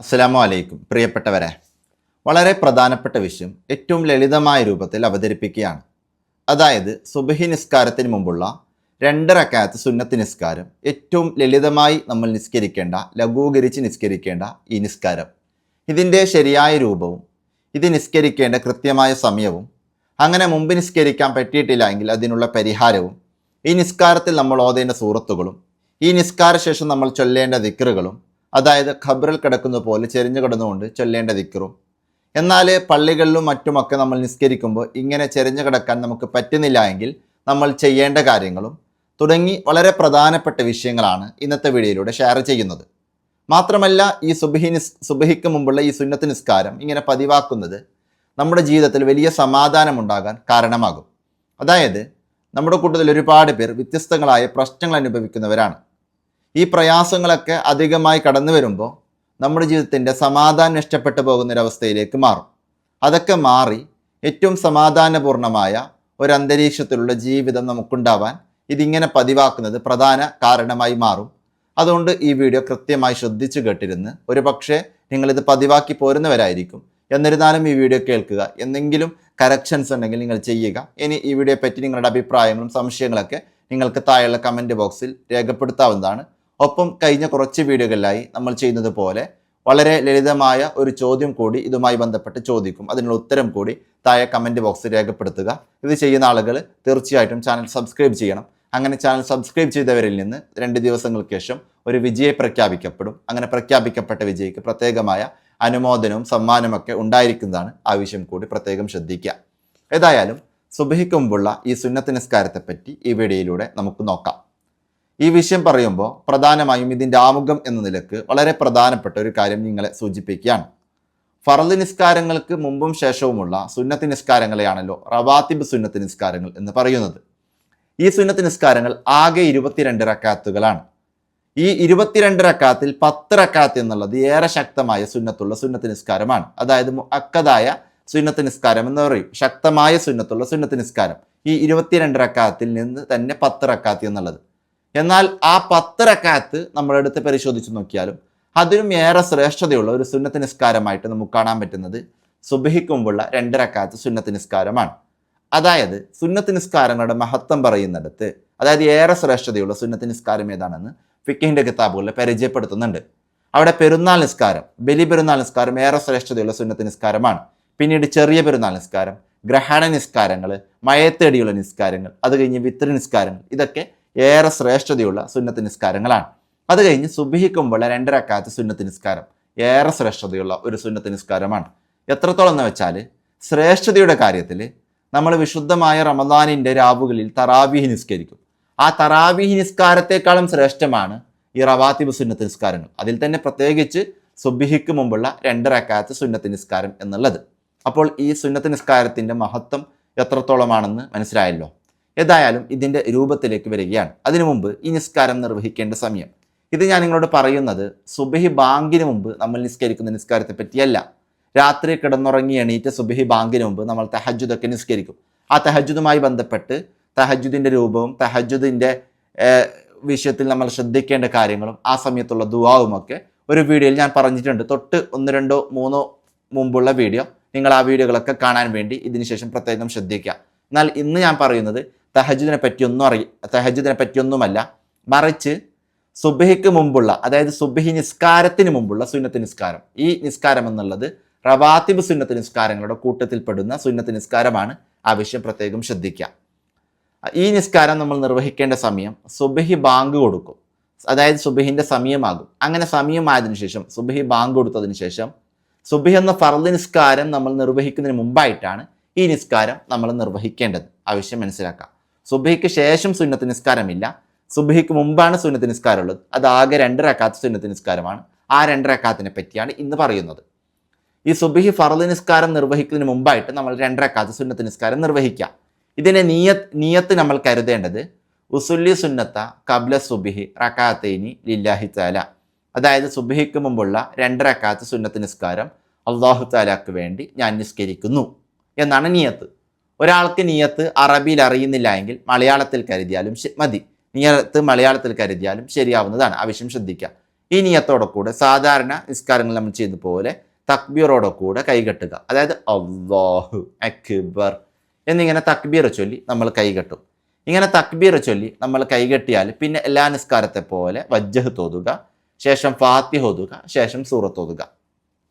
അസ്സലാമു അലൈക്കും പ്രിയപ്പെട്ടവരെ. വളരെ പ്രധാനപ്പെട്ട വിഷയം ഏറ്റവും ലളിതമായ രൂപത്തിൽ അവതരിപ്പിക്കുകയാണ്. അതായത് സുബഹി നിസ്കാരത്തിന് മുമ്പുള്ള രണ്ടരക്കാലത്ത് സുന്നത്ത് നിസ്കാരം ഏറ്റവും ലളിതമായി നമ്മൾ നിസ്കരിക്കേണ്ട ലഘൂകരിച്ച് നിസ്കരിക്കേണ്ട ഈ നിസ്കാരം. ഇതിന്റെ ശരിയായ രൂപവും ഇത് നിസ്കരിക്കേണ്ട കൃത്യമായ സമയവും അങ്ങനെ മുമ്പ് നിസ്കരിക്കാൻ പറ്റിയിട്ടില്ല എങ്കിൽ അതിനുള്ള പരിഹാരവും ഈ നിസ്കാരത്തിൽ നമ്മൾ ഓതേണ്ട സൂറത്തുകളും ഈ നിസ്കാര ശേഷം നമ്മൾ ചൊല്ലേണ്ട ദിക്റുകളും അതായത് ഖബറിൽ കിടക്കുന്ന പോലെ ചെരിഞ്ഞു കിടന്നുകൊണ്ട് ചൊല്ലേണ്ട ദിക്കറും എന്നാൽ പള്ളികളിലും മറ്റുമൊക്കെ നമ്മൾ നിസ്കരിക്കുമ്പോൾ ഇങ്ങനെ ചെരിഞ്ഞു കിടക്കാൻ നമുക്ക് പറ്റുന്നില്ല എങ്കിൽ നമ്മൾ ചെയ്യേണ്ട കാര്യങ്ങളും തുടങ്ങി വളരെ പ്രധാനപ്പെട്ട വിഷയങ്ങളാണ് ഇന്നത്തെ വീഡിയോയിലൂടെ ഷെയർ ചെയ്യുന്നത്. മാത്രമല്ല ഈ സുബഹി നിസ് സുബഹിക്ക് മുമ്പുള്ള ഈ സുന്നത്ത് നിസ്കാരം ഇങ്ങനെ പതിവാക്കുന്നത് നമ്മുടെ ജീവിതത്തിൽ വലിയ സമാധാനമുണ്ടാകാൻ കാരണമാകും. അതായത് നമ്മുടെ കൂട്ടത്തിൽ ഒരുപാട് പേർ വ്യത്യസ്തങ്ങളായ പ്രശ്നങ്ങൾ അനുഭവിക്കുന്നവരാണ്. ഈ പ്രയാസങ്ങളൊക്കെ അധികമായി കടന്നു വരുമ്പോൾ നമ്മുടെ ജീവിതത്തിന്റെ സമാധാനം നഷ്ടപ്പെട്ടു പോകുന്നൊരവസ്ഥയിലേക്ക് മാറും. അതൊക്കെ മാറി ഏറ്റവും സമാധാനപൂർണമായ ഒരു അന്തരീക്ഷത്തിലുള്ള ജീവിതം നമുക്കുണ്ടാവാൻ ഇതിങ്ങനെ പതിവാക്കുന്നത് പ്രധാന കാരണമായി മാറും. അതുകൊണ്ട് ഈ വീഡിയോ കൃത്യമായി ശ്രദ്ധിച്ചു കേട്ടിരുന്ന് ഒരു പക്ഷേ നിങ്ങളിത് പതിവാക്കി പോരുന്നവരായിരിക്കും. എന്നിരുന്നാലും ഈ വീഡിയോ കേൾക്കുക. എന്തെങ്കിലും കറക്ഷൻസ് ഉണ്ടെങ്കിൽ നിങ്ങൾ ചെയ്യുക. ഇനി ഈ വീഡിയോയെ പറ്റി നിങ്ങളുടെ അഭിപ്രായങ്ങളും സംശയങ്ങളൊക്കെ നിങ്ങൾക്ക് താഴെയുള്ള കമന്റ് ബോക്സിൽ രേഖപ്പെടുത്താവുന്നതാണ്. ഒപ്പം കഴിഞ്ഞ കുറച്ച് വീഡിയോകളിലായി നമ്മൾ ചെയ്യുന്നത് പോലെ വളരെ ലളിതമായ ഒരു ചോദ്യം കൂടി ഇതുമായി ബന്ധപ്പെട്ട് ചോദിക്കും. അതിനുള്ള ഉത്തരം കൂടി താഴെ കമന്റ് ബോക്സിൽ രേഖപ്പെടുത്തുക. ഇത് ചെയ്യുന്ന ആളുകൾ തീർച്ചയായിട്ടും ചാനൽ സബ്സ്ക്രൈബ് ചെയ്യണം. അങ്ങനെ ചാനൽ സബ്സ്ക്രൈബ് ചെയ്തവരിൽ നിന്ന് രണ്ട് ദിവസങ്ങൾക്ക് ശേഷം ഒരു വിജയെ പ്രഖ്യാപിക്കപ്പെടും. അങ്ങനെ പ്രഖ്യാപിക്കപ്പെട്ട വിജയിക്ക് പ്രത്യേകമായ അനുമോദനവും സമ്മാനമൊക്കെ ഉണ്ടായിരിക്കുന്നതാണ് ആവശ്യം കൂടി പ്രത്യേകം ശ്രദ്ധിക്കുക. ഏതായാലും സുബഹിക്കുമ്പുള്ള ഈ സുന്നത്ത് നിസ്കാരത്തെപ്പറ്റി ഈ വീഡിയോയിലൂടെ നമുക്ക് നോക്കാം. ഈ വിഷയം പറയുമ്പോൾ പ്രധാനമായും ഇതിന്റെ ആമുഖം എന്ന നിലയ്ക്ക് വളരെ പ്രധാനപ്പെട്ട ഒരു കാര്യം നിങ്ങളെ സൂചിപ്പിക്കുകയാണ്. ഫറദ് നിസ്കാരങ്ങൾക്ക് മുമ്പും ശേഷവുമുള്ള സുന്നത്ത് നിസ്കാരങ്ങളെയാണല്ലോ റവാത്തിബ് സുന്നത്ത് നിസ്കാരങ്ങൾ എന്ന് പറയുന്നത്. ഈ സുന്നത്ത് നിസ്കാരങ്ങൾ ആകെ ഇരുപത്തിരണ്ട് റക്കാത്തുകളാണ്. ഈ ഇരുപത്തിരണ്ട് റക്കാത്തിൽ പത്ത് റക്കാത്ത് എന്നുള്ളത് ഏറെ ശക്തമായ സുന്നത്തുള്ള സുന്നത്ത് നിസ്കാരമാണ്. അതായത് അക്കതായ സുന്നത്ത് നിസ്കാരം എന്ന് പറയും. ശക്തമായ സുന്നത്തുള്ള സുന്നത്ത് നിസ്കാരം. ഈ ഇരുപത്തിരണ്ട് റക്കാത്തിൽ നിന്ന് തന്നെ പത്ത് റക്കാത്ത് എന്നുള്ളത്. എന്നാൽ ആ പത്ത് റക്കാത്ത് നമ്മളെടുത്ത് പരിശോധിച്ച് നോക്കിയാലും അതിലും ഏറെ ശ്രേഷ്ഠതയുള്ള ഒരു സുന്നത്ത് നിസ്കാരമായിട്ട് നമുക്ക് കാണാൻ പറ്റുന്നത് സുബഹിക്ക് മുമ്പുള്ള രണ്ട് റക്കാത്ത് സുന്നത്ത് നിസ്കാരമാണ്. അതായത് സുന്നത്ത് നിസ്കാരങ്ങളുടെ മഹത്വം പറയുന്നിടത്ത് അതായത് ഏറെ ശ്രേഷ്ഠതയുള്ള സുന്നത്ത് നിസ്കാരം ഏതാണെന്ന് ഫിക്കിഹിന്റെ കിതാബുകളിൽ പരിചയപ്പെടുത്തുന്നുണ്ട്. അവിടെ പെരുന്നാൾ നിസ്കാരം ബലി പെരുന്നാൾ നിസ്കാരം ഏറെ ശ്രേഷ്ഠതയുള്ള സുന്നത്ത് നിസ്കാരമാണ്. പിന്നീട് ചെറിയ പെരുന്നാൾ നിസ്കാരം ഗ്രഹണ നിസ്കാരങ്ങൾ മയത്തേടിയുള്ള നിസ്കാരങ്ങൾ അത് കഴിഞ്ഞ് വിത്ര നിസ്കാരങ്ങൾ ഇതൊക്കെ ഏറെ ശ്രേഷ്ഠതയുള്ള സുന്നത്ത് നിസ്കാരങ്ങളാണ്. അത് കഴിഞ്ഞ് സുബിഹിക്കുമ്പോൾ രണ്ടരക്കാത്ത സുന്നത്ത് നിസ്കാരം ഏറെ ശ്രേഷ്ഠതയുള്ള ഒരു സുന്നത്ത് നിസ്കാരമാണ്. എത്രത്തോളം എന്ന് വെച്ചാൽ ശ്രേഷ്ഠതയുടെ കാര്യത്തിൽ നമ്മൾ വിശുദ്ധമായ റമദാനിന്റെ രാവുകളിൽ തറാവീഹ് നിസ്കരിക്കും. ആ തറാവീഹ് നിസ്കാരത്തെക്കാളും ശ്രേഷ്ഠമാണ് ഈ റവാത്തിബ് സുന്നത്ത് നിസ്കാരങ്ങൾ. അതിൽ തന്നെ പ്രത്യേകിച്ച് സുബിഹിക്ക് മുമ്പുള്ള രണ്ടരക്കാലത്ത് സുന്നത്ത് നിസ്കാരം എന്നുള്ളത്. അപ്പോൾ ഈ സുന്നത്ത് നിസ്കാരത്തിന്റെ മഹത്വം എത്രത്തോളമാണെന്ന് മനസ്സിലായല്ലോ? ഏതായാലും ഇതിന്റെ രൂപത്തിലേക്ക് വരികയാണ്. അതിനു മുമ്പ് ഈ നിസ്കാരം നിർവഹിക്കേണ്ട സമയം. ഇത് ഞാൻ നിങ്ങളോട് പറയുന്നത് സുബഹി ബാങ്കിന് മുമ്പ് നമ്മൾ നിസ്കരിക്കുന്ന നിസ്കാരത്തെ പറ്റിയല്ല. രാത്രി കിടന്നുറങ്ങി എണീറ്റ് സുബഹി ബാങ്കിന് മുമ്പ് നമ്മൾ തഹജുദൊക്കെ നിസ്കരിക്കും. ആ തഹജുദുമായി ബന്ധപ്പെട്ട് തഹജുദിന്റെ രൂപവും തഹജുദിന്റെ വിഷയത്തിൽ നമ്മൾ ശ്രദ്ധിക്കേണ്ട കാര്യങ്ങളും ആ സമയത്തുള്ള ദുവാവുമൊക്കെ ഒരു വീഡിയോയിൽ ഞാൻ പറഞ്ഞിട്ടുണ്ട്. തൊട്ട് ഒന്ന് രണ്ടോ മൂന്നോ മുമ്പുള്ള വീഡിയോ. നിങ്ങൾ ആ വീഡിയോകളൊക്കെ കാണാൻ വേണ്ടി ഇതിനുശേഷം പ്രത്യേകം ശ്രദ്ധിക്കുക. എന്നാൽ ഇന്ന് ഞാൻ പറയുന്നത് തഹജുദിനെ പറ്റിയൊന്നും അറി തഹജുദിനെ പറ്റിയൊന്നുമല്ല മറിച്ച് സുബഹിക്ക് മുമ്പുള്ള അതായത് സുബഹി നിസ്കാരത്തിന് മുമ്പുള്ള സുന്നത്ത് നിസ്കാരം. ഈ നിസ്കാരം എന്നുള്ളത് റവാത്തിബ് സുന്നത്ത് നിസ്കാരങ്ങളുടെ കൂട്ടത്തിൽപ്പെടുന്ന സുന്നത്ത് നിസ്കാരമാണ് ആവശ്യം പ്രത്യേകം ശ്രദ്ധിക്കുക. ഈ നിസ്കാരം നമ്മൾ നിർവഹിക്കേണ്ട സമയം സുബഹി ബാങ്ക് കൊടുക്കും. അതായത് സുബഹിന്റെ സമയമാകും. അങ്ങനെ സമയമായതിനു ശേഷം സുബഹി ബാങ്ക് കൊടുത്തതിന് ശേഷം സുബഹി എന്ന ഫർദ് നിസ്കാരം നമ്മൾ നിർവഹിക്കുന്നതിന് മുമ്പായിട്ടാണ് ഈ നിസ്കാരം നമ്മൾ നിർവഹിക്കേണ്ടത്. ആവശ്യം മനസ്സിലാക്കാം. സുബഹിക്ക് ശേഷം സുന്നത്ത് നിസ്കാരമില്ല. സുബഹിക്ക് മുമ്പാണ് സുന്നത്ത് നിസ്കാരം ഉള്ളത് അത് ആകെ രണ്ട് റക്കാത്ത് സുന്നത്ത് നിസ്കാരമാണ്. ആ രണ്ട് റക്കാത്തിനെ പറ്റിയാണ് ഇന്ന് പറയുന്നത്. ഈ സുബഹി ഫറദ് നിസ്കാരം നിർവഹിക്കുന്നതിന് മുമ്പായിട്ട് നമ്മൾ രണ്ട് സുന്നത്ത് നിസ്കാരം നിർവഹിക്കുക ഇതിനെ നീയത്ത് നിയത്ത് നമ്മൾ കരുതേണ്ടത് ഉസുല്ലി സുന്നത്ത കബ്ല സുബിഹി റക്കാത്തേനി ലില്ലാഹി താല അതായത് സുബിഹിക്ക് മുമ്പുള്ള രണ്ട് സുന്നത്ത് നിസ്കാരം അള്ളാഹു താലാക്ക് വേണ്ടി ഞാൻ നിസ്കരിക്കുന്നു. എന്നാണ് നിയത്ത്. ഒരാൾക്ക് നിയത്ത് അറബിയിൽ അറിയുന്നില്ല എങ്കിൽ മലയാളത്തിൽ കരുതിയാലും മതി. നിയത്ത് മലയാളത്തിൽ കരുതിയാലും ശരിയാവുന്നതാണ്. ആവശ്യം ശ്രദ്ധിക്കുക. ഈ നിയത്തോടെ കൂടെ സാധാരണ നിസ്കാരങ്ങൾ നമ്മൾ ചെയ്യുന്ന പോലെ തക്ബീറോടെ കൂടെ കൈകെട്ടുക അതായത് അള്ളാഹു അക്ബർ എന്നിങ്ങനെ തക്ബീർ ചൊല്ലി നമ്മൾ കൈകെട്ടും ഇങ്ങനെ തക്ബീർ ചൊല്ലി നമ്മൾ കൈകെട്ടിയാൽ പിന്നെ എല്ലാ നിസ്കാരത്തെ പോലെ വജ്ജഹ് തോതുക ശേഷം ഫാത്തിഹ ഓതുക ശേഷം സൂറത്ത് ഓതുക.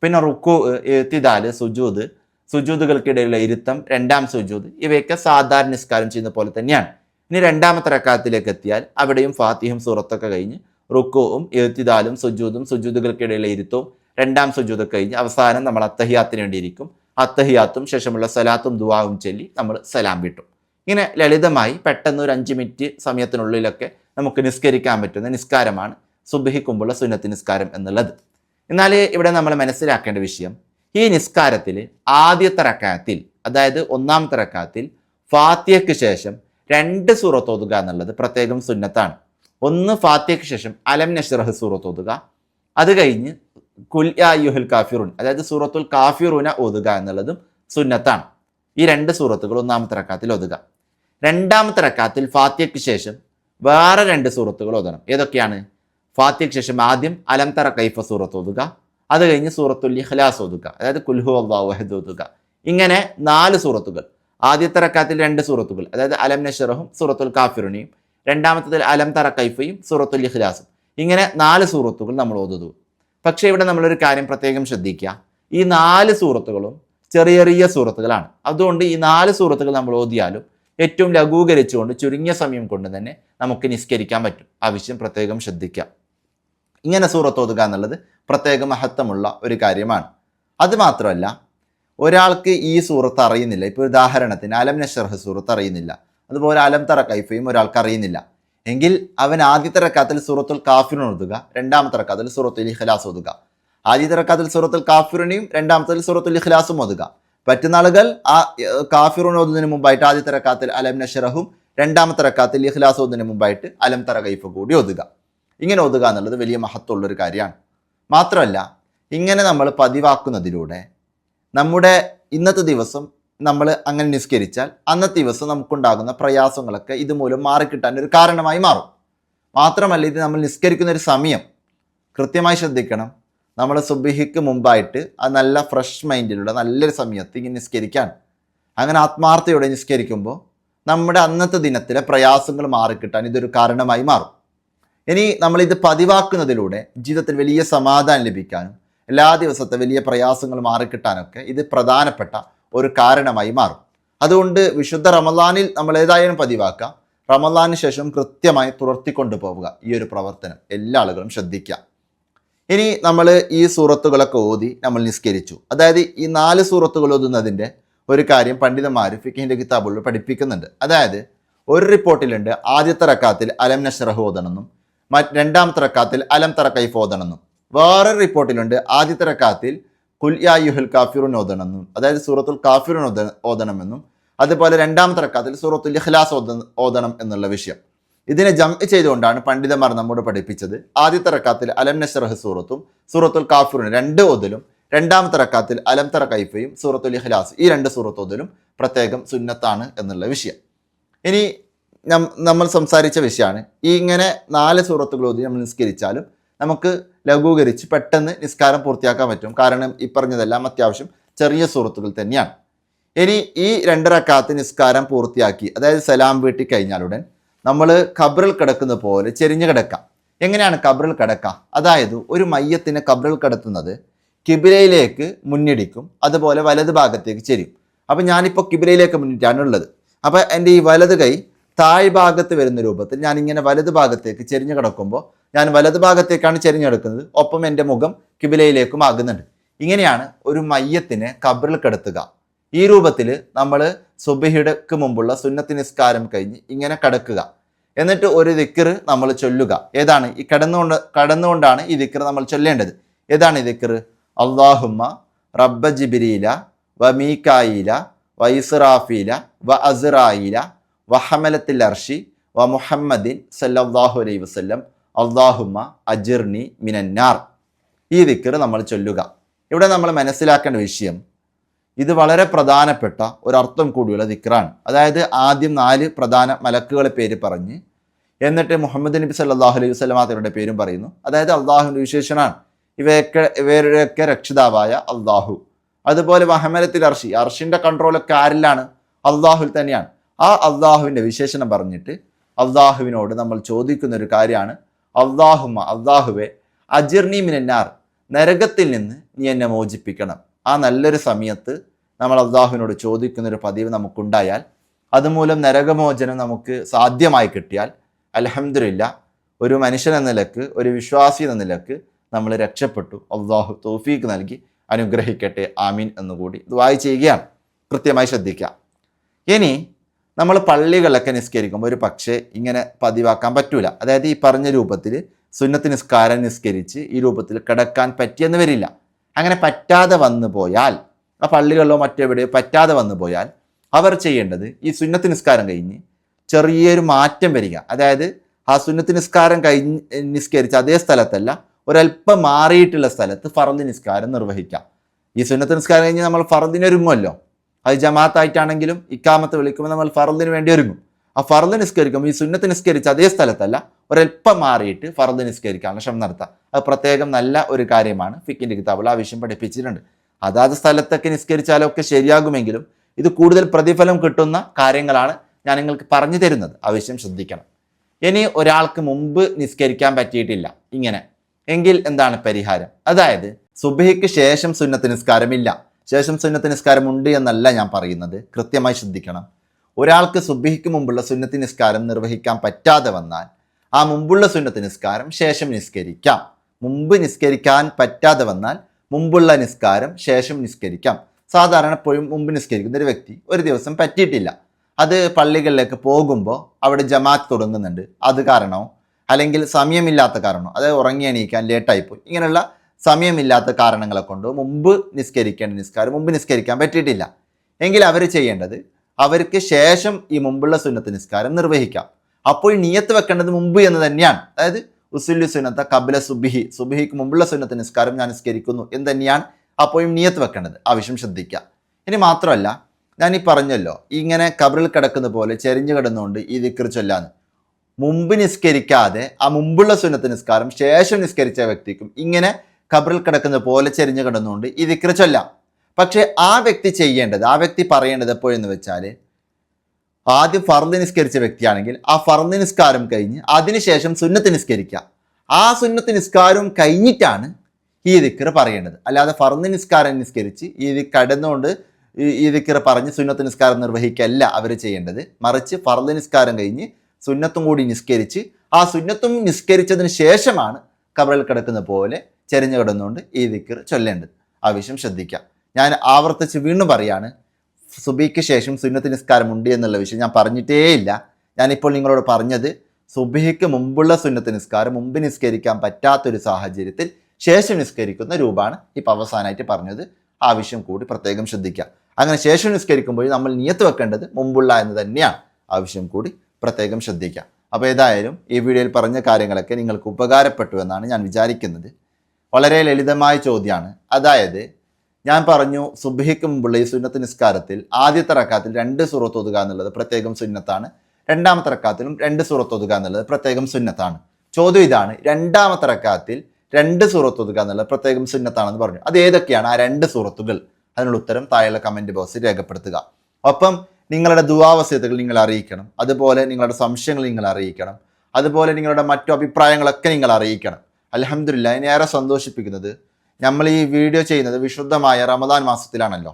പിന്നെ റുക്കു എത്തിദാൽ സുജൂദ് സുജൂദുകൾക്കിടയിലുള്ള ഇരുത്തം രണ്ടാം സുജൂദ് ഇവയൊക്കെ സാധാരണ നിസ്കാരം ചെയ്യുന്ന പോലെ തന്നെയാണ്. ഇനി രണ്ടാമത്തെ റക്കാത്തിലേക്ക് എത്തിയാൽ അവിടെയും ഫാത്തിഹും സൂറത്തൊക്കെ കഴിഞ്ഞ് റുക്കുവും എഴുത്തിദാലും സുജൂദും സുജൂദുകൾക്കിടയിലുള്ള ഇരുത്തവും രണ്ടാം സുജൂദ് കഴിഞ്ഞ് അവസാനം നമ്മൾ അത്തഹിയാത്തിന് വേണ്ടിയിരിക്കും. അത്തഹിയാത്തും ശേഷമുള്ള സലാത്തും ദുവാവും ചൊല്ലി നമ്മൾ സലാം വിട്ടു. ഇങ്ങനെ ലളിതമായി പെട്ടെന്ന് ഒരു അഞ്ച് മിനിറ്റ് സമയത്തിനുള്ളിലൊക്കെ നമുക്ക് നിസ്കരിക്കാൻ പറ്റുന്ന നിസ്കാരമാണ് സുബഹിക്കുമ്പോഴുള്ള സുന്നത്ത് നിസ്കാരം എന്നുള്ളത്. എന്നാൽ ഇവിടെ നമ്മൾ മനസ്സിലാക്കേണ്ട വിഷയം ഈ നിസ്കാരത്തിൽ ആദ്യത്തെ റക്കാത്തിൽ അതായത് ഒന്നാമത്തെ റക്കാത്തിൽ ഫാത്തിയയ്ക്ക് ശേഷം രണ്ട് സൂറത്ത് ഓതുക എന്നുള്ളത് പ്രത്യേകം സുന്നത്താണ്. ഒന്ന് ഫാത്തിയയ്ക്ക് ശേഷം അലം നഷ്റഹ് സൂറത്ത് ഓതുക. അത് കഴിഞ്ഞ് കുൽ യാ യുഹുൽ കാഫിറുൻ അതായത് സൂറത്തുൽ കാഫിറുന ഓതുക എന്നുള്ളതും സുന്നത്താണ്. ഈ രണ്ട് സൂറത്തുകൾ ഒന്നാമത്തെ റക്കാത്തിൽ ഓതുക. രണ്ടാമത്തെ റക്കാത്തിൽ ഫാത്തിയയ്ക്ക് ശേഷം വേറെ രണ്ട് സൂറത്തുകൾ ഓതണം. ഏതൊക്കെയാണ്? ഫാത്തിയയ്ക്ക് ശേഷം ആദ്യം അലം തറ കൈഫ സൂറത്ത് ഓതുക. അത് കഴിഞ്ഞ് സൂറത്തുൽ ഇഖ്ലാസ് ഓതുക. അതായത് കുൽഹു അള്ളാഹു വഹദ് ഓതുക. ഇങ്ങനെ നാല് സൂറത്തുകൾ. ആദ്യത്തെ റക്കാത്തിൽ രണ്ട് സൂറത്തുകൾ. അതായത് അലം നഷറഹും സൂറത്തുൽ കാഫിറുണിയും രണ്ടാമത്തതിൽ അലം തറ കൈഫയും സൂറത്തുൽ ഇഖ്ലാസും. ഇങ്ങനെ നാല് സൂറത്തുകൾ നമ്മൾ ഓതുന്നു. പക്ഷേ ഇവിടെ നമ്മളൊരു കാര്യം പ്രത്യേകം ശ്രദ്ധിക്കുക. ഈ നാല് സൂറത്തുകളും ചെറിയ ചെറിയ സൂറത്തുകളാണ്. അതുകൊണ്ട് ഈ നാല് സൂറത്തുകൾ നമ്മൾ ഓതിയാലും ഏറ്റവും ലഘൂകരിച്ചുകൊണ്ട് ചുരുങ്ങിയ സമയം കൊണ്ട് തന്നെ നമുക്ക് നിസ്കരിക്കാൻ പറ്റും. ആവശ്യം പ്രത്യേകം ശ്രദ്ധിക്കാം ഇങ്ങനെ സൂറത്ത് ഓതുക എന്നുള്ളത് പ്രത്യേക മഹത്വമുള്ള ഒരു കാര്യമാണ്. അതുമാത്രമല്ല ഒരാൾക്ക് ഈ സൂറത്ത് അറിയുന്നില്ല. ഇപ്പോൾ ഉദാഹരണത്തിന് അലം നഷർഹ് സൂറത്ത് അറിയുന്നില്ല. അതുപോലെ അലം തറ കൈഫയും ഒരാൾക്ക് അറിയുന്നില്ല. എങ്കിൽ അവൻ ആദ്യത്തെ റക്കാത്തിൽ സൂറത്തുൽ കാഫിറിന് ഓതുക രണ്ടാമത്തെ റക്കാത്തിൽ സൂറത്തുൽ ഇഖ്ലാസ് ഓതുക. ആദ്യത്തെ റക്കാത്തിൽ സൂറത്തുൽ കാഫിറിനെയും രണ്ടാമത്തെ സൂറത്തുൽ ഇഖ്ലാസും ഓതുക. പറ്റുന്ന ആളുകൾ ആ കാഫിറുൻ ഓതുന്നതിന് മുമ്പായിട്ട് ആദ്യത്തെ റക്കാത്തിൽ അലം നഷറഹും രണ്ടാമത്തെ റക്കാത്തിൽ ഇഖ്ലാസ് ഓതുന്നതിന് മുമ്പായിട്ട് അലം തറ കൈഫ കൂടി ഓതുക. ഇങ്ങനെ ഒതുക എന്നുള്ളത് വലിയ മഹത്വമുള്ളൊരു കാര്യമാണ്. മാത്രമല്ല ഇങ്ങനെ നമ്മൾ പതിവാക്കുന്നതിലൂടെ നമ്മുടെ ഇന്നത്തെ ദിവസം നമ്മൾ അങ്ങനെ നിസ്കരിച്ചാൽ അന്നത്തെ ദിവസം നമുക്കുണ്ടാകുന്ന പ്രയാസങ്ങളൊക്കെ ഇതുമൂലം മാറിക്കിട്ടാൻ ഒരു കാരണമായി മാറും. മാത്രമല്ല ഇത് നമ്മൾ നിസ്കരിക്കുന്ന ഒരു സമയം കൃത്യമായി ശ്രദ്ധിക്കണം. നമ്മൾ സുബിഹിക്ക് മുമ്പായിട്ട് ആ നല്ല ഫ്രഷ് മൈൻഡിലുള്ള നല്ലൊരു സമയത്ത് ഇങ്ങനെ നിസ്കരിക്കാൻ അങ്ങനെ ആത്മാർത്ഥയോടെ നിസ്കരിക്കുമ്പോൾ നമ്മുടെ അന്നത്തെ ദിനത്തിലെ പ്രയാസങ്ങൾ മാറിക്കിട്ടാൻ ഇതൊരു കാരണമായി മാറും. ഇനി നമ്മളിത് പതിവാക്കുന്നതിലൂടെ ജീവിതത്തിൽ വലിയ സമാധാനം ലഭിക്കാനും എല്ലാ ദിവസത്തെ വലിയ പ്രയാസങ്ങൾ മാറിക്കിട്ടാനൊക്കെ ഇത് പ്രധാനപ്പെട്ട ഒരു കാരണമായി മാറും. അതുകൊണ്ട് വിശുദ്ധ റമദാനിൽ നമ്മൾ ഏതായാലും പതിവാക്കുക റമദാന് ശേഷം കൃത്യമായി തുടർത്തിക്കൊണ്ടു പോവുക. ഈ ഒരു പ്രവർത്തനം എല്ലാ ആളുകളും ശ്രദ്ധിക്കുക. ഇനി നമ്മൾ ഈ സൂറത്തുകളൊക്കെ ഓതി നമ്മൾ നിസ്കരിച്ചു. അതായത് ഈ നാല് സൂറത്തുകൾ ഓതുന്നതിന്റെ ഒരു കാര്യം പണ്ഡിതന്മാർ ഫിക്കിന്റെ കിതാബുകളിൽ പഠിപ്പിക്കുന്നുണ്ട്. അതായത് ഒരു റിപ്പോർട്ടിലുണ്ട് ആദ്യത്തെ റക്കാത്തിൽ അലം നഷ്റഹ് ഓതണമെന്നും രണ്ടാമത്തെ റക്കാത്തിൽ അലം തറ കൈഫ് ഓതണമെന്നും. വേറൊരു റിപ്പോർട്ടിലുണ്ട്. ആദ്യത്തെ റക്കാത്തിൽ കുൽ യാ യുഹുൽ കാഫിറുൻ ഓതണമെന്നും അതായത് സൂറത്തുൽ കാഫിറുൻ ഓത ഓതണമെന്നും അതുപോലെ രണ്ടാമത്തെ റക്കാത്തിൽ സൂറത്തുൽ ഇഖ്ലാസ് ഓത ഓതണം എന്നുള്ള വിഷയം. ഇതിനെ ജംപ് ചെയ്തുകൊണ്ടാണ് പണ്ഡിതന്മാർ നമ്മോട് പഠിപ്പിച്ചത്. ആദ്യത്തെ റക്കാത്തിൽ അലം നഷറഹ് സൂറത്തും സൂറത്തുൽ കാഫിറുൻ രണ്ട് ഓതലും രണ്ടാമത്തെ റക്കാത്തിൽ അലം തറ കൈഫയും സൂറത്തുൽ ഇഖ്ലാസ് ഈ രണ്ട് സൂറത്ത് ഓതലും പ്രത്യേകം സുന്നത്താണ് എന്നുള്ള വിഷയം. ഇനി നമ്മൾ സംസാരിച്ച വിഷയമാണ് ഈ ഇങ്ങനെ നാല് സൂറത്തുകൾ ഓതി നമ്മൾ നിസ്കരിച്ചാലും നമുക്ക് ലഘൂകരിച്ച് പെട്ടെന്ന് നിസ്കാരം പൂർത്തിയാക്കാൻ പറ്റും. കാരണം ഈ പറഞ്ഞതെല്ലാം അത്യാവശ്യം ചെറിയ സൂറത്തുകൾ തന്നെയാണ്. ഇനി ഈ രണ്ട് റക്കാത്ത് നിസ്കാരം പൂർത്തിയാക്കി അതായത് സലാം വീട്ടി കഴിഞ്ഞാലുടൻ നമ്മൾ ഖബറിൽ കിടക്കുന്ന പോലെ ചെരിഞ്ഞു കിടക്കാം. എങ്ങനെയാണ് ഖബറിൽ കിടക്കുക അതായത് ഒരു മയ്യത്തിനെ ഖബറിൽ കിടത്തുന്നത് കിബിലയിലേക്ക് മുന്നിടിക്കും അതുപോലെ വലത് ഭാഗത്തേക്ക് ചെരിയും. അപ്പം ഞാനിപ്പോൾ കിബിലയിലേക്ക് മുന്നിട്ടാണ് ഉള്ളത് അപ്പോൾ എന്റെ ഈ വലത് കൈ താഴ്ഭാഗത്ത് വരുന്ന രൂപത്തിൽ ഞാൻ ഇങ്ങനെ വലത് ഭാഗത്തേക്ക് ചെരിഞ്ഞു കിടക്കുമ്പോൾ ഞാൻ വലത് ഭാഗത്തേക്കാണ് ചെരിഞ്ഞെടുക്കുന്നത്. ഒപ്പം എന്റെ മുഖം കിബിലയിലേക്കും ആകുന്നുണ്ട്. ഇങ്ങനെയാണ് ഒരു മയ്യത്തിനെ കബറിൽ കിടത്തുക. ഈ രൂപത്തിൽ നമ്മൾ സുബഹിടക്ക് മുമ്പുള്ള സുന്നത്തി നിസ്കാരം കഴിഞ്ഞ് ഇങ്ങനെ കിടക്കുക. എന്നിട്ട് ഒരു ദിക്കർ നമ്മൾ ചൊല്ലുക. ഏതാണ്? ഈ കിടന്നുകൊണ്ട് കടന്നുകൊണ്ടാണ് ഈ ദിക്കർ നമ്മൾ ചൊല്ലേണ്ടത്. ഏതാണ് ഈ ദിക്കർ അള്ളാഹുമ്മ റബ്ബ ജിബിരിയില വ മീക്കായില വ ഇസ്റാഫീല വ അസ്റായില വഹമലത്തിൽ അർഷി വ മുഹമ്മദിൻ സല്ലാഹു അലൈ വസല്ലം അള്ളാഹുമ്മ അജിർനി മിനന്നാർ. ഈ ദിക്കർ നമ്മൾ ചൊല്ലുക. ഇവിടെ നമ്മൾ മനസ്സിലാക്കേണ്ട വിഷയം ഇത് വളരെ പ്രധാനപ്പെട്ട ഒരർത്ഥം കൂടിയുള്ള ദിക്റാണ്. അതായത് ആദ്യം നാല് പ്രധാന മലക്കുകളെ പേര് പറഞ്ഞ് എന്നിട്ട് മുഹമ്മദ് നബി സല്ലാഹു അലൈഹി വസ്ലമാത്തയുടെ പേരും പറയുന്നു. അതായത് അള്ളാഹുവിന്റെ വിശേഷനാണ് ഇവയൊക്കെ ഇവരുടെയൊക്കെ രക്ഷിതാവായ അള്ളാഹു. അതുപോലെ വഹമലത്തിൽ അർഷി അർഷിന്റെ കൺട്രോളൊക്കെ ആരിലാണ്? അള്ളാഹുൽ തന്നെയാണ്. ആ അള്ളാഹുവിന്റെ വിശേഷണം പറഞ്ഞിട്ട് അള്ളാഹുവിനോട് നമ്മൾ ചോദിക്കുന്ന ഒരു കാര്യമാണ്. അള്ളാഹുമ അള്ളാഹുവെ അജിർണി മിനന്നാർ നരകത്തിൽ നിന്ന് നീ എന്നെ മോചിപ്പിക്കണം. ആ നല്ലൊരു സമയത്ത് നമ്മൾ അള്ളാഹുവിനോട് ചോദിക്കുന്ന ഒരു പതിവ് നമുക്കുണ്ടായാൽ അതുമൂലം നരകമോചനം നമുക്ക് സാധ്യമായി കിട്ടിയാൽ അലഹമില്ല ഒരു മനുഷ്യൻ എന്ന നിലയ്ക്ക് ഒരു വിശ്വാസി എന്ന നിലയ്ക്ക് നമ്മൾ രക്ഷപ്പെട്ടു. അള്ളാഹു തോഫീക്ക് നൽകി അനുഗ്രഹിക്കട്ടെ. ആമീൻ എന്നുകൂടി ദുആയി ചെയ്യുകയാണ്. കൃത്യമായി ശ്രദ്ധിക്കുക ഇനി നമ്മൾ പള്ളികളൊക്കെ നിസ്കരിക്കുമ്പോൾ ഒരു പക്ഷേ ഇങ്ങനെ പതിവാക്കാൻ പറ്റൂല. അതായത് ഈ പറഞ്ഞ രൂപത്തിൽ സുന്നത്ത് നിസ്കാരം നിസ്കരിച്ച് ഈ രൂപത്തിൽ കിടക്കാൻ പറ്റിയെന്ന് വരില്ല. അങ്ങനെ പറ്റാതെ വന്നു പോയാൽ ആ പള്ളികളിലോ മറ്റെവിടെയോ പറ്റാതെ വന്നു പോയാൽ അവർ ചെയ്യേണ്ടത് ഈ സുന്നത്ത് നിസ്കാരം കഴിഞ്ഞ് ചെറിയൊരു മാറ്റം വരിക. അതായത് ആ സുന്നത്ത് നിസ്കാരം കഴിഞ്ഞ് നിസ്കരിച്ച അതേ സ്ഥലത്തല്ല ഒരല്പം മാറിയിട്ടുള്ള സ്ഥലത്ത് ഫറദ് നിസ്കാരം നിർവഹിക്കാം ഈ സുന്നത്ത് നിസ്കാരം കഴിഞ്ഞ് നമ്മൾ ഫറദിന് ഒരുങ്ങുമല്ലോ അത് ജമാഅത്തായിട്ടാണെങ്കിലും ഇക്കാമത്ത് വിളിക്കുമ്പോൾ നമ്മൾ ഫറദിന് വേണ്ടി ഒരുങ്ങും. ആ ഫറദ് നിസ്കരിക്കുമ്പോൾ ഈ സുന്നത്ത് നിസ്കരിച്ച അതേ സ്ഥലത്തല്ല ഒരൽപ്പം മാറിയിട്ട് ഫറദ് നിസ്കരിക്കാനുള്ള ശ്രമം നടത്താം. അത് പ്രത്യേകം നല്ല ഒരു കാര്യമാണ് ഫിക്കിന്റെ കിതാബിൽ വിഷയം പഠിപ്പിച്ചിട്ടുണ്ട്. അതാത് സ്ഥലത്തൊക്കെ നിസ്കരിച്ചാലൊക്കെ ശരിയാകുമെങ്കിലും ഇത് കൂടുതൽ പ്രതിഫലം കിട്ടുന്ന കാര്യങ്ങളാണ് ഞാൻ നിങ്ങൾക്ക് പറഞ്ഞു തരുന്നത്. ആ വിഷയം ശ്രദ്ധിക്കണം. ഇനി ഒരാൾക്ക് മുമ്പ് നിസ്കരിക്കാൻ പറ്റിയിട്ടില്ല ഇങ്ങനെ. എങ്കിൽ എന്താണ് പരിഹാരം? അതായത് സുബഹിക്ക് ശേഷം സുന്നത്ത് നിസ്കാരമില്ല. ശേഷം സുന്നത്ത് നിസ്കാരം ഉണ്ട് എന്നല്ല ഞാൻ പറയുന്നത്. കൃത്യമായി ശ്രദ്ധിക്കണം. ഒരാൾക്ക് സുബിഹിക്ക് മുമ്പുള്ള സുന്നത്ത് നിസ്കാരം നിർവഹിക്കാൻ പറ്റാതെ വന്നാൽ ആ മുമ്പുള്ള സുന്നത്ത് നിസ്കാരം ശേഷം നിസ്കരിക്കാം. മുമ്പ് നിസ്കരിക്കാൻ പറ്റാതെ വന്നാൽ മുമ്പുള്ള നിസ്കാരം ശേഷം നിസ്കരിക്കാം. സാധാരണ എപ്പോഴും മുമ്പ് നിസ്കരിക്കുന്ന ഒരു വ്യക്തി ഒരു ദിവസം പറ്റിയിട്ടില്ല. അത് പള്ളികളിലേക്ക് പോകുമ്പോൾ അവിടെ ജമാഅത്ത് തുടങ്ങുന്നുണ്ട്. അത് കാരണമോ? അല്ലെങ്കിൽ സമയമില്ലാത്ത കാരണമോ? അതായത് ഉറങ്ങി എണീക്കാൻ ലേറ്റായിപ്പോയി ഇങ്ങനെയുള്ള സമയമില്ലാത്ത കാരണങ്ങളെ കൊണ്ട് മുമ്പ് നിസ്കരിക്കേണ്ട നിസ്കാരം മുമ്പ് നിസ്കരിക്കാൻ പറ്റിയിട്ടില്ല. എങ്കിൽ അവർ ചെയ്യേണ്ടത് അവർക്ക് ശേഷം ഈ മുമ്പുള്ള സുന്നത്ത് നിസ്കാരം നിർവഹിക്കാം. അപ്പോൾ നിയത്ത് വെക്കേണ്ടത് മുമ്പ് എന്ന് തന്നെയാണ്. അതായത് ഉസുല്ലു സുന്നത്ത കബില സുബിഹി സുബിഹിക്ക് മുമ്പുള്ള സുന്നത്ത് നിസ്കാരം ഞാൻ നിസ്കരിക്കുന്നു എന്ന് തന്നെയാണ് അപ്പോഴും നിയത്ത് വെക്കേണ്ടത്. ആവശ്യം ശ്രദ്ധിക്കുക. ഇനി മാത്രമല്ല ഞാൻ ഈ പറഞ്ഞല്ലോ ഇങ്ങനെ കബറിൽ കിടക്കുന്ന പോലെ ചെരിഞ്ഞു കിടന്നുകൊണ്ട് ഈ ദിക്കർ ചൊല്ലാന്ന്. മുമ്പ് നിസ്കരിക്കാതെ ആ മുമ്പുള്ള സുന്നത്ത് നിസ്കാരം ശേഷം നിസ്കരിച്ച വ്യക്തിക്കും ഇങ്ങനെ ഖബറിൽ കിടക്കുന്ന പോലെ ചെരിഞ്ഞു കിടന്നുകൊണ്ട് ഈ ദിക്ര ചൊല്ലാം. പക്ഷേ ആ വ്യക്തി ചെയ്യേണ്ടത് ആ വ്യക്തി പറയേണ്ടത് എപ്പോഴെന്ന് വെച്ചാൽ ആദ്യം ഫർദ് നിസ്കരിച്ച വ്യക്തിയാണെങ്കിൽ ആ ഫർദ് നിസ്കാരം കഴിഞ്ഞ് അതിനുശേഷം സുന്നത്ത് നിസ്കരിക്കുക. ആ സുന്നത്ത് നിസ്കാരവും കഴിഞ്ഞിട്ടാണ് ഈ ദിക്കർ പറയേണ്ടത്. അല്ലാതെ ഫർദ് നിസ്കാരം നിസ്കരിച്ച് ഈ കടന്നുകൊണ്ട് ഈ- ഈ ദിക്കർ പറഞ്ഞ് സുന്നത്ത് നിസ്കാരം നിർവഹിക്കല്ല അവർ ചെയ്യേണ്ടത്. മറിച്ച് ഫർദ് നിസ്കാരം കഴിഞ്ഞ് സുന്നത്തും കൂടി നിസ്കരിച്ച് ആ സുന്നത്തും നിസ്കരിച്ചതിന് ശേഷമാണ് കബറിൽ കിടക്കുന്ന പോലെ ചെരിഞ്ഞു കിടന്നുകൊണ്ട് ഈ ദിക്കർ ചൊല്ലേണ്ടത്. ആവശ്യം ശ്രദ്ധിക്കാം. ഞാൻ ആവർത്തിച്ച് വീണ്ടും പറയാണ് സുബിക്ക് ശേഷം സുന്നത്ത് നിസ്കാരം ഉണ്ട് എന്നുള്ള വിഷയം ഞാൻ പറഞ്ഞിട്ടേയില്ല ഞാനിപ്പോൾ നിങ്ങളോട് പറഞ്ഞത് സുബിക്ക് മുമ്പുള്ള സുന്നത്ത് നിസ്കാരം മുമ്പ് നിസ്കരിക്കാൻ പറ്റാത്തൊരു സാഹചര്യത്തിൽ ശേഷം നിസ്കരിക്കുന്ന രൂപമാണ് ഇപ്പം അവസാനമായിട്ട് പറഞ്ഞത്. ആവശ്യം കൂടി പ്രത്യേകം ശ്രദ്ധിക്കുക അങ്ങനെ ശേഷം നിസ്കരിക്കുമ്പോൾ നമ്മൾ നിയത്ത് വെക്കേണ്ടത് മുമ്പുള്ള എന്ന് തന്നെയാണ്. ആവശ്യം കൂടി പ്രത്യേകം ശ്രദ്ധിക്കുക അപ്പോൾ ഏതായാലും ഈ വീഡിയോയിൽ പറഞ്ഞ കാര്യങ്ങളൊക്കെ നിങ്ങൾക്ക് ഉപകാരപ്പെട്ടു എന്നാണ് ഞാൻ വിചാരിക്കുന്നത്. വളരെ ലളിതമായ ചോദ്യമാണ്. അതായത് ഞാൻ പറഞ്ഞു സുബഹിക്ക് മുമ്പുള്ള ഈ സുന്നത്ത് നിസ്കാരത്തിൽ ആദ്യത്തെ റക്കാത്തിൽ രണ്ട് സൂറത്ത് ഒതുക എന്നുള്ളത് പ്രത്യേകം സുന്നത്താണ്. രണ്ടാമത്തെ റക്കാത്തിലും രണ്ട് സൂറത്ത് ഒതുക എന്നുള്ളത് പ്രത്യേകം സുന്നത്താണ്. ചോദ്യം ഇതാണ് രണ്ടാമത്തെ റക്കാത്തിൽ രണ്ട് സൂറത്ത് ഒതുക എന്നുള്ളത് പ്രത്യേകം സുന്നത്താണെന്ന് പറഞ്ഞു. അത് ഏതൊക്കെയാണ് ആ രണ്ട് സൂറത്തുകൾ? അതിനുള്ള ഉത്തരം താഴെയുള്ള കമന്റ് ബോക്സിൽ രേഖപ്പെടുത്തുക. ഒപ്പം നിങ്ങളുടെ ദുവാവസ്യതകൾ നിങ്ങൾ അറിയിക്കണം. അതുപോലെ നിങ്ങളുടെ സംശയങ്ങൾ നിങ്ങൾ അറിയിക്കണം. അതുപോലെ നിങ്ങളുടെ മറ്റു അഭിപ്രായങ്ങളൊക്കെ നിങ്ങൾ അറിയിക്കണം. അലഹമില്ല ഏറെ സന്തോഷിപ്പിക്കുന്നത് നമ്മൾ ഈ വീഡിയോ ചെയ്യുന്നത് വിശുദ്ധമായ റമദാൻ മാസത്തിലാണല്ലോ.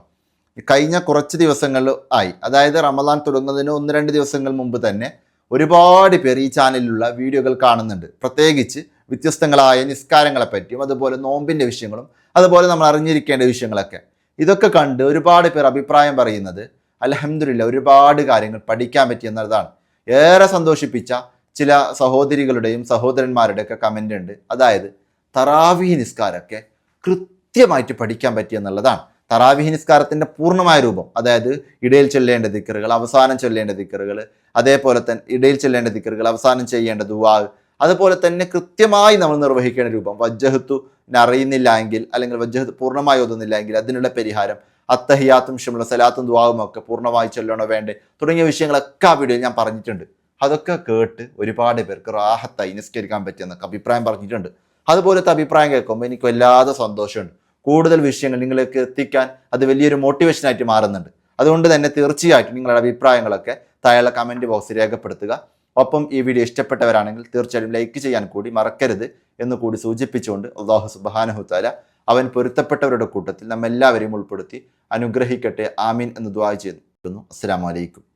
കഴിഞ്ഞ കുറച്ച് ദിവസങ്ങൾ ആയി. അതായത് റമദാൻ തുടങ്ങുന്നതിന് ഒന്ന് രണ്ട് ദിവസങ്ങൾ മുമ്പ് തന്നെ ഒരുപാട് പേർ ഈ ചാനലിലുള്ള വീഡിയോകൾ കാണുന്നുണ്ട്. പ്രത്യേകിച്ച് വ്യത്യസ്തങ്ങളായ നിസ്കാരങ്ങളെ പറ്റിയും അതുപോലെ നോമ്പിന്റെ വിഷയങ്ങളും അതുപോലെ നമ്മൾ അറിഞ്ഞിരിക്കേണ്ട വിഷയങ്ങളൊക്കെ. ഇതൊക്കെ കണ്ട് ഒരുപാട് പേർ അഭിപ്രായം പറയുന്നത് അലഹമില്ല ഒരുപാട് കാര്യങ്ങൾ പഠിക്കാൻ പറ്റിയെന്നതാണ് ഏറെ സന്തോഷിപ്പിച്ച ചില സഹോദരികളുടെയും സഹോദരന്മാരുടെയൊക്കെ കമന്റ് ഉണ്ട്. അതായത് തറാവിഹി നിസ്കാരമൊക്കെ കൃത്യമായിട്ട് പഠിക്കാൻ പറ്റിയെന്നുള്ളതാണ് തറാവിഹി നിസ്കാരത്തിന്റെ പൂർണമായ രൂപം. അതായത് ഇടയിൽ ചൊല്ലേണ്ട ദിക്കറുകൾ അവസാനം ചൊല്ലേണ്ട ദിക്കറുകൾ അതേപോലെ തന്നെ ഇടയിൽ ചൊല്ലേണ്ട ദിക്കറുകൾ അവസാനം ചെയ്യേണ്ട ദുവാ അതുപോലെ തന്നെ കൃത്യമായി നമ്മൾ നിർവഹിക്കേണ്ട രൂപം. വജ്ജഹത്തു അറിയുന്നില്ല എങ്കിൽ അല്ലെങ്കിൽ വജ്ജഹത്ത് പൂർണമായി ഒതുന്നില്ല എങ്കിൽ അതിനുള്ള പരിഹാരം അത്തഹിയാത്തും ഷിമുള്ള സലാത്തും ദുവാവും ഒക്കെ പൂർണമായി ചൊല്ലണോ വേണ്ടേ തുടങ്ങിയ വിഷയങ്ങളൊക്കെ ആ വീഡിയോയിൽ ഞാൻ പറഞ്ഞിട്ടുണ്ട്. അതൊക്കെ കേട്ട് ഒരുപാട് പേർക്ക് റാഹത്തായി നിസ്കരിക്കാൻ പറ്റിയെന്നൊക്കെ അഭിപ്രായം പറഞ്ഞിട്ടുണ്ട്. അതുപോലത്തെ അഭിപ്രായം കേൾക്കുമ്പോൾ എനിക്ക് വല്ലാതെ സന്തോഷമുണ്ട്. കൂടുതൽ വിഷയങ്ങൾ നിങ്ങളിലേക്ക് എത്തിക്കാൻ അത് വലിയൊരു മോട്ടിവേഷനായിട്ട് മാറുന്നുണ്ട്. അതുകൊണ്ട് തന്നെ തീർച്ചയായിട്ടും നിങ്ങളുടെ അഭിപ്രായങ്ങളൊക്കെ താഴെ കമന്റ് ബോക്സിൽ രേഖപ്പെടുത്തുക. ഒപ്പം ഈ വീഡിയോ ഇഷ്ടപ്പെട്ടവരാണെങ്കിൽ തീർച്ചയായും ലൈക്ക് ചെയ്യാൻ കൂടി മറക്കരുത് എന്ന് കൂടി സൂചിപ്പിച്ചുകൊണ്ട് അള്ളാഹു സുബാനഹുത്താല അവൻ പൊരുത്തപ്പെട്ടവരുടെ കൂട്ടത്തിൽ നമ്മെല്ലാവരെയും ഉൾപ്പെടുത്തി അനുഗ്രഹിക്കട്ടെ. ആമീൻ എന്ന് ദ്വാ ചെയ്യുന്നു. അസ്സാം വലൈക്കും